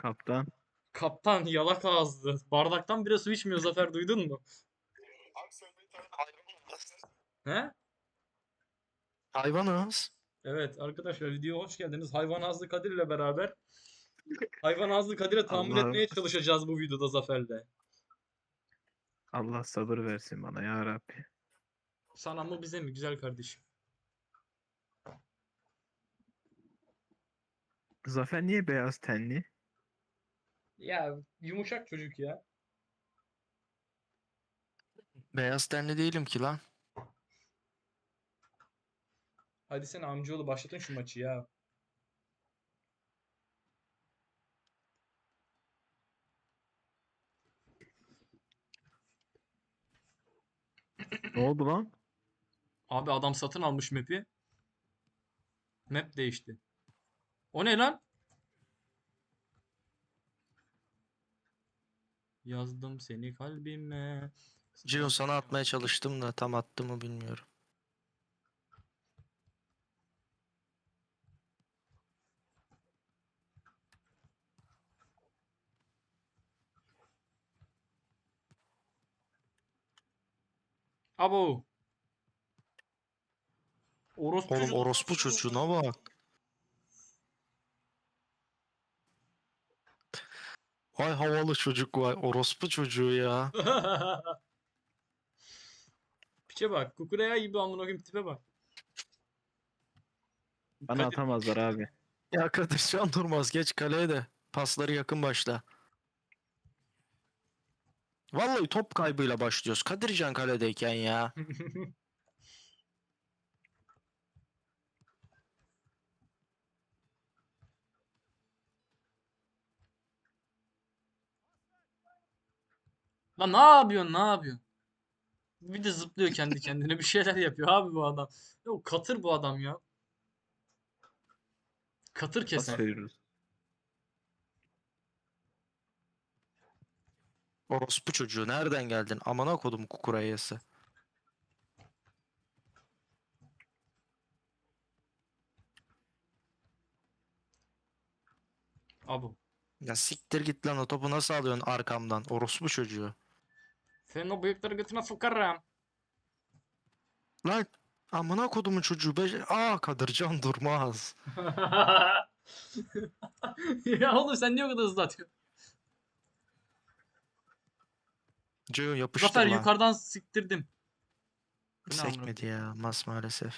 Kaptan. Kaptan yalak ağızlı. Bardaktan bile su içmiyor Zafer duydun mu? Abi sen bir tane hayvan He? Hayvanız. Evet arkadaşlar videoya hoş geldiniz. Hayvan Ağızlı Kadir ile beraber Hayvan Ağızlı Kadir'e tahammül Allah- etmeye çalışacağız bu videoda Zafer'le. Allah sabır versin bana ya Rabbi. Sana mı bize mi güzel kardeşim? Zafer niye beyaz tenli? Ya yumuşak çocuk ya. Beyaz tenli değilim ki lan. Hadi sen amcaoğlu başlatın şu maçı ya. Ne oldu lan? Abi adam satın almış map'i. Map değişti. O ne lan? Yazdım seni kalbime. Ciro sana atmaya çalıştım da tam attı mı bilmiyorum. Abo. Orospu Oğlum orospu çocuğuna bak. Vay havalı çocuk vay orospu çocuğu ya. Piçe bak. Kukureya gibi amına koyayım tipe bak. Bana Kadir- atamazlar abi. Ya Kadir Can Durmaz geç kaleye de pasları yakın başla. Vallahi top kaybıyla başlıyoruz. Kadircan kaledeyken ya. Lan ne yapıyorsun? Ne yapıyorsun? Bir de zıplıyor kendi kendine bir şeyler yapıyor abi bu adam. Yok katır bu adam ya. Katır keser. veriyoruz. Orospu çocuğu nereden geldin? Amına kodum kukurayası. Abo. Ya siktir git lan o topu nasıl alıyorsun arkamdan? Orospu çocuğu. Senin o bıyıkları götüne sokarım. Lan amına kodumun çocuğu. Be Aa Kadircan Durmaz. ya oğlum sen niye o kadar hızlı atıyorsun? Ceyhun yapıştır Zafer lan. yukarıdan siktirdim. Sekmedi ya mas maalesef.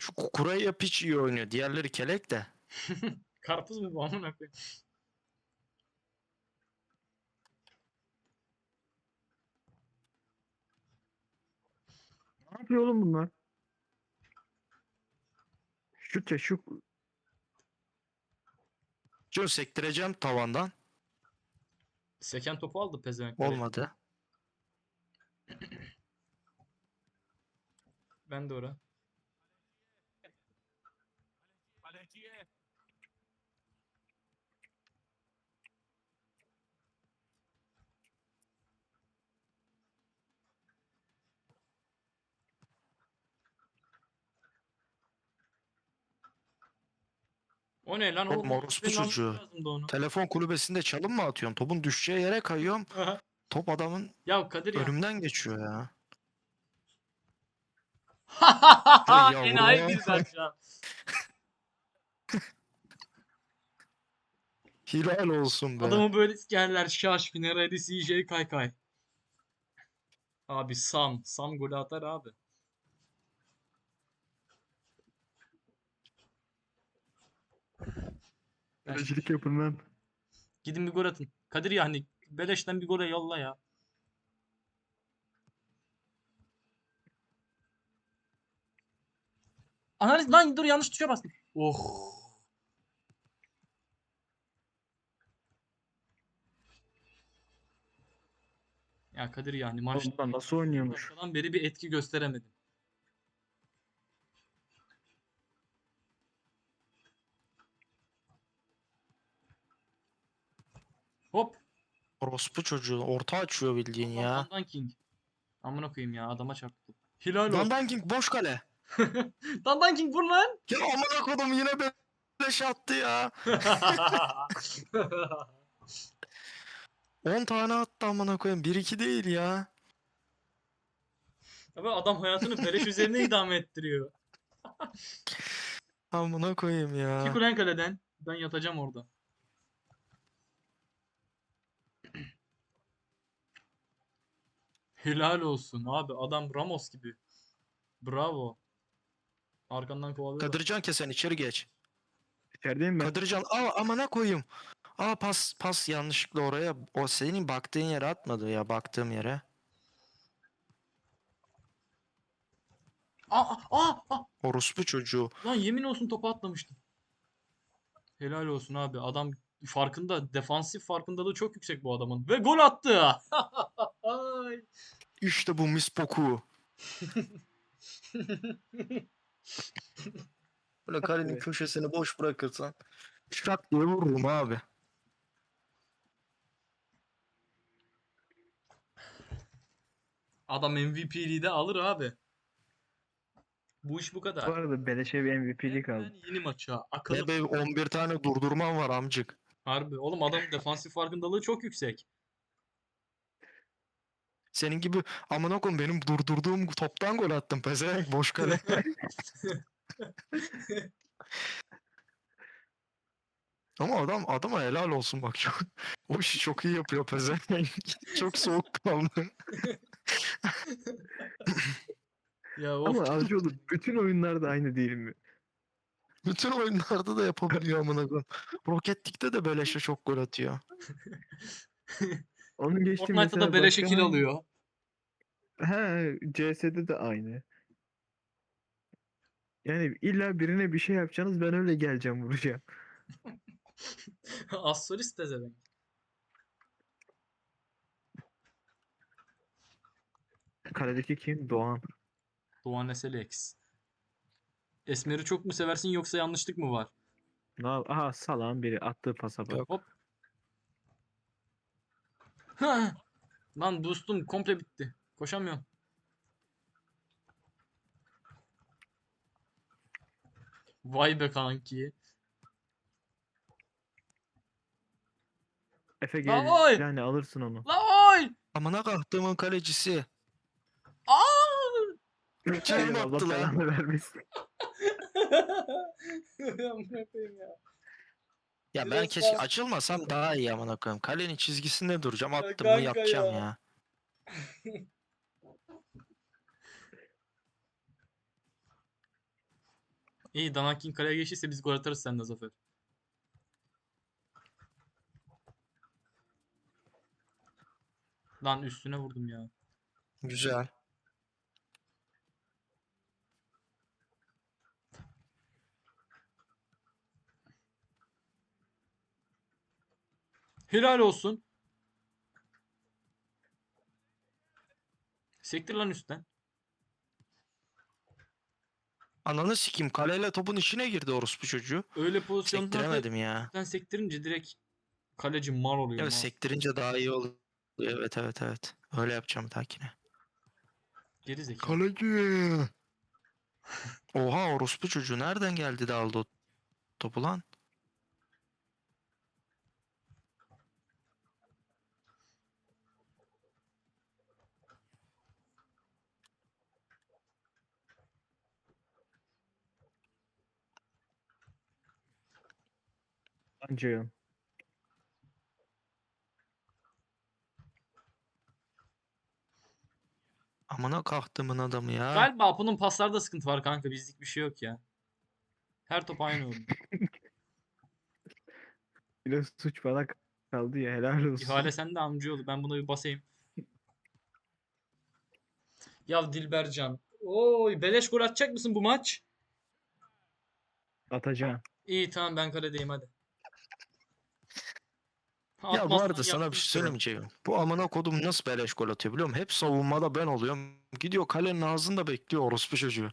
Şu kukuraya piç iyi oynuyor. Diğerleri kelek de. Karpuz mu bu amına koyayım? Ne yapıyor oğlum bunlar? Ya şut. Ceyhun sektireceğim tavandan. Seken topu aldı pezevenk. Olmadı. Ben de ora. O ne lan? Oğlum, O orospu almam çocuğu. lazımdı onu. Telefon kulübesinde çalım mı atıyorsun? Topun düşeceği yere kayıyorum. Aha. Top adamın ya Kadir ya. önümden geçiyor ya. yavrum. Enayi bir saç ya. Hilal olsun be. Adamı böyle sikerler. Şaşkın, Eredi, CJ, Kaykay. Abi Sam. Sam golü atar abi. Kalecilik yapın lan. Gidin bir gol atın. Kadir yani beleşten bir gole yolla ya. Analiz lan dur yanlış tuşa bastım. Oh. Ya Kadir yani maç nasıl oynuyormuş? başından beri bir etki gösteremedim. Orospu çocuğu orta açıyor bildiğin ya. Dandan King. Amına koyayım ya adama çarptı. Hilal olsun. King boş kale. Dandan King vur lan. Ya amına kodum yine beleş attı ya. 10 tane attı amına koyayım. 1-2 değil ya. Abi adam hayatını beleş üzerine idame ettiriyor. Amına koyayım ya. Çık ulan kaleden. Ben yatacağım orada. Helal olsun abi. Adam Ramos gibi. Bravo. Arkandan kovalıyor. Kadircan kesen içeri geç. İçerideyim ben. Kadircan aa amına koyayım. Aa pas pas yanlışlıkla oraya. O senin baktığın yere atmadı ya baktığım yere. Aa, aa, aa. Orospu çocuğu. Lan yemin olsun topa atlamıştım. Helal olsun abi. Adam farkında, defansif farkındalığı çok yüksek bu adamın. Ve gol attı. Ay. İşte bu mispoku. Böyle kalenin Evet. köşesini boş bırakırsan şak diye vururum abi. Adam MVP'liği de alır abi. Bu iş bu kadar. Bu arada Beleş'e bir MVP'lik aldı. Yeni maça. Akıllı. Ne be 11 tane durdurman var amcık. Harbi. Oğlum adam defansif farkındalığı çok yüksek. Senin gibi amına koyayım benim durdurduğum toptan gol attım pezevenk boş kale. Ama adam adama helal olsun bak çok. O işi çok iyi yapıyor pezevenk. çok soğuk kaldı. Ya of. Ama Avcıoğlu bütün oyunlarda aynı değil mi? Bütün oyunlarda da yapabiliyor amına koyayım. Rocket League'de de beleşe çok gol atıyor. Onun geçti Fortnite'da da beleşe kill hangi- alıyor. He, CS'de de aynı. Yani illa birine bir şey yapacaksınız ben öyle geleceğim vuracağım. Assolist de zevenk. Kaledeki kim? Doğan. Doğan SLX. Esmer'i çok mu seversin yoksa yanlışlık mı var? Ne yap- Aha salan biri attığı pasa bak. Yok. Hop. Lan boostum komple bitti. Koşamıyorum. Vay be kanki. Efe gel oy! yani alırsın onu. La oy! Amına kalktığımın kalecisi. Aa! Eyvah, Allah attı lan. belanı vermesin. Amına koyayım ya. Ya ben Biraz keşke daha- açılmasam daha iyi amına koyayım. Kalenin çizgisinde duracağım. Attım mı yapacağım ya. ya. İyi Danakin kaleye geçtiyse biz gol atarız seninle Zafer. Lan üstüne vurdum ya. Güzel. Helal olsun. Sektir lan üstten. Ananı sikeyim kaleyle topun içine girdi orospu çocuğu. Öyle pozisyonlarda Sektiremedim ya. üstten sektirince direkt kaleci mal oluyor. Evet mal. sektirince daha iyi oluyor. Evet evet evet. Öyle yapacağım dahakine. Geri zekalı. Kaleci. Oha orospu çocuğu nereden geldi de aldı o topu lan? Ancağım. Amına kalktımın adamı ya. Galiba bunun paslarda sıkıntı var kanka. Bizlik bir şey yok ya. Her top aynı oldu. Yine suç bana kaldı ya helal olsun. İhale sende amcaoğlu. Ben buna bir basayım. Ya Dilbercan. Oy beleş gol atacak mısın bu maç? Atacağım. İyi tamam ben kaledeyim hadi. Ya bu arada sana bir şey söylemeyeceğim. Bu amına kodum nasıl beleş gol atıyor biliyor musun? Hep savunmada ben oluyorum. Gidiyor kalenin ağzında bekliyor orospu çocuğu.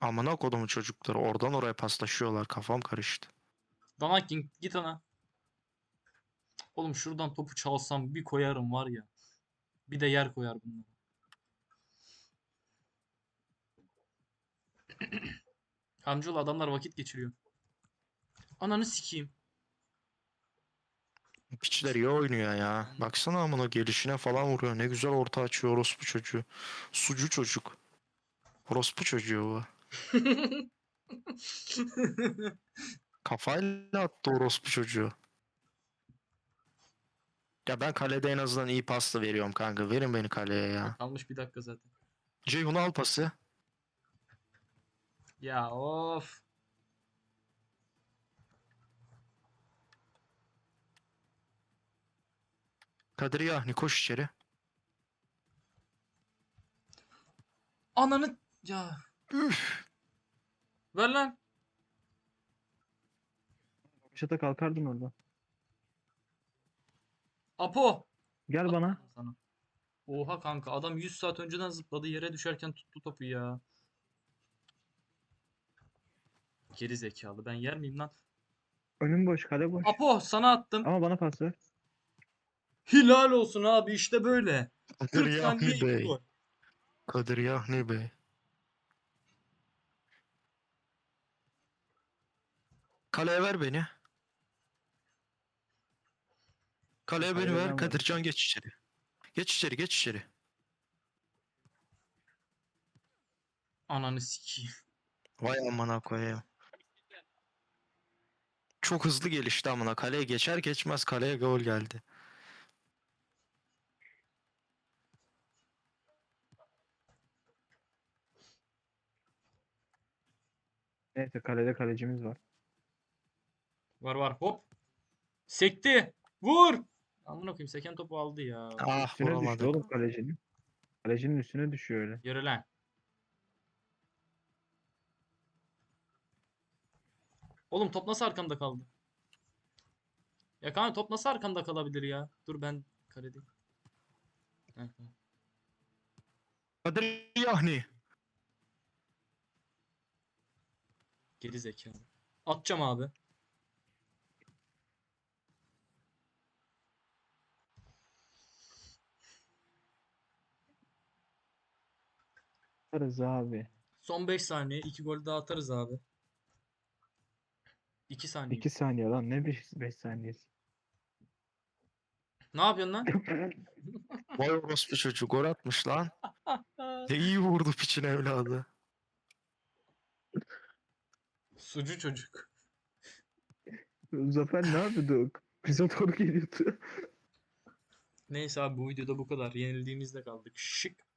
Amına kodumu çocukları oradan oraya paslaşıyorlar. Kafam karıştı. Dana King git ana. Oğlum şuradan topu çalsam bir koyarım var ya. Bir de yer koyar bunlar. Amcaoğlu adamlar vakit geçiriyor. Ananı sikeyim. Piçler iyi oynuyor ya. Baksana amına gelişine falan vuruyor. Ne güzel orta açıyor orospu çocuğu. Sucu çocuk. Orospu çocuğu bu. Kafayla attı orospu çocuğu. Ya ben kalede en azından iyi pasta veriyorum kanka. Verin beni kaleye ya. Kalmış bir dakika zaten. Ceyhun al pası. Ya of. Kadir Yahni koş içeri. Ananı ya. Üf. Ver lan. Şata kalkardın orada. Apo. Gel bana. Sana. Oha kanka adam 100 saat önceden zıpladı yere düşerken tuttu topu ya. Geri zekalı ben yer miyim lan? Önüm boş, kale boş. Apo sana attım. Ama bana pas ver. Hilal olsun abi işte böyle. Kadir 40 saniye Yahni Bey. gol. Kadir Yahni Bey. Kaleye ver beni. Kaleye beni ver. Kadircan geç içeri. Geç içeri, geç içeri. Ananı sikeyim. Vay amına koyayım. Çok hızlı gelişti amına. Kaleye geçer geçmez kaleye gol geldi. Neyse kalede kalecimiz var. Var var hop. Sekti. Vur. Amına koyayım seken topu aldı ya. Ah Üstüne düştü oğlum kalecinin. Kalecinin üstüne düşüyor öyle. Yürü lan. Oğlum top nasıl arkamda kaldı? Ya kanka top nasıl arkamda kalabilir ya? Dur ben kaledeyim. Heh, heh. Kadir Yahni. Geri zekalı. Atacağım abi. Atarız abi. Son 5 saniye. 2 gol daha atarız abi. 2 saniye. 2 saniye lan ne 5 saniyesi. Ne yapıyorsun lan? Vay orospu çocuğu gol atmış lan. Ne iyi vurdu piçin evladı. Sucu çocuk. Zafer ne yapıyordu? Bize doğru geliyordu. Neyse abi bu videoda bu kadar. Yenildiğimizde kaldık. Şık.